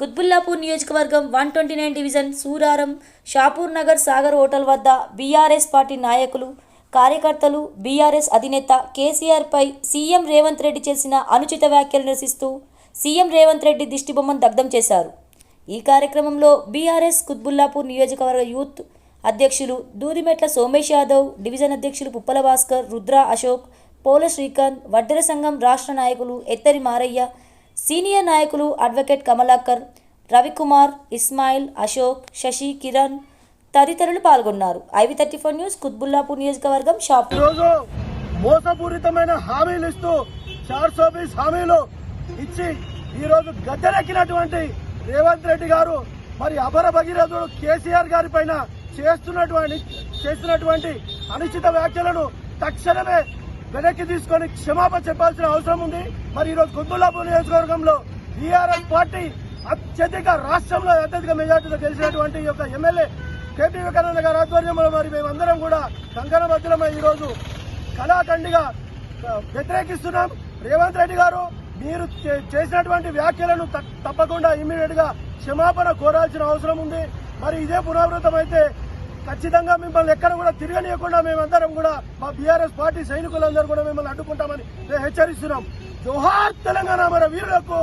కుత్బుల్లాపూర్ నియోజకవర్గం one twenty nine division Suraram Shapur Nagar Sagar hotel వద్ద BRS party నాయకులు కార్యకర్తలు బీఆర్ఎస్ అధినేత కేసీఆర్పై సీఎం రేవంత్ రెడ్డి చేసిన అనుచిత వ్యాఖ్యలు నిరసిస్తూ సీఎం రేవంత్ రెడ్డి దిష్టిబొమ్మను దగ్ధం చేశారు. ఈ కార్యక్రమంలో బీఆర్ఎస్ కుత్బుల్లాపూర్ నియోజకవర్గ యూత్ అధ్యక్షులు దూదిమెట్ల సోమేష్ యాదవ్ డివిజన్ అధ్యక్షులు పుప్పల భాస్కర్ రుద్ర అశోక్ పోల శ్రీకాంత్ వడ్డెర సంఘం రాష్ట్ర నాయకులు ఎత్తరి మారయ్య సీనియర్ నాయకులు అడ్వకేట్ కమలాకర్ రవికుమార్ ఇస్మాయిల్ అశోక్ శశి కిరణ్ తదితరులు పాల్గొన్నారు. IV thirty four news Quthbullapur నియోజకవర్గం షాప్ రోజు మోసపూరితమైన హామీలు ఇస్తూ చార్ సోబీస్ హామీలు ఇచ్చి ఈరోజు గద్దెనెక్కినటువంటి రేవంత్ రెడ్డి గారు మరి అపర భగీరథుడు కేసీఆర్ గారి పైన చేస్తున్నటువంటి చేస్తున్నటువంటి అనుచిత వ్యాఖ్యలను తక్షణమే వెనక్కి తీసుకొని క్షమాపణ చెప్పాల్సిన అవసరం ఉంది. మరి ఈరోజు కొద్దులాపూర్ నియోజకవర్గంలో టీఆర్ఎస్ పార్టీ అత్యధిక రాష్ట్రంలో అత్యధిక మెజార్టీతో గెలిచినటువంటి యొక్క ఎమ్మెల్యే కేపీ వివేకానంద గారి ఆధ్వర్యంలో మరి మేమందరం కూడా కంకణ భద్రమై ఈరోజు కళాఖండిగా వ్యతిరేకిస్తున్నాం. రేవంత్ రెడ్డి గారు మీరు చే- చేసినటువంటి వ్యాఖ్యలను త- తప్పకుండా ఇమ్మీడియట్గా క్షమాపణ కోరాల్సిన అవసరం ఉంది. మరి ఇదే పునరావృతం అయితే ఖచ్చితంగా మిమ్మల్ని ఎక్కడ కూడా తిరగనీయకుండా మేమందరం కూడా మా బీఆర్ఎస్ పార్టీ సైనికులందరూ కూడా మిమ్మల్ని అడ్డుకుంటామని హెచ్చరిస్తున్నాం. జోహార్ తెలంగాణ మన వీరులకు!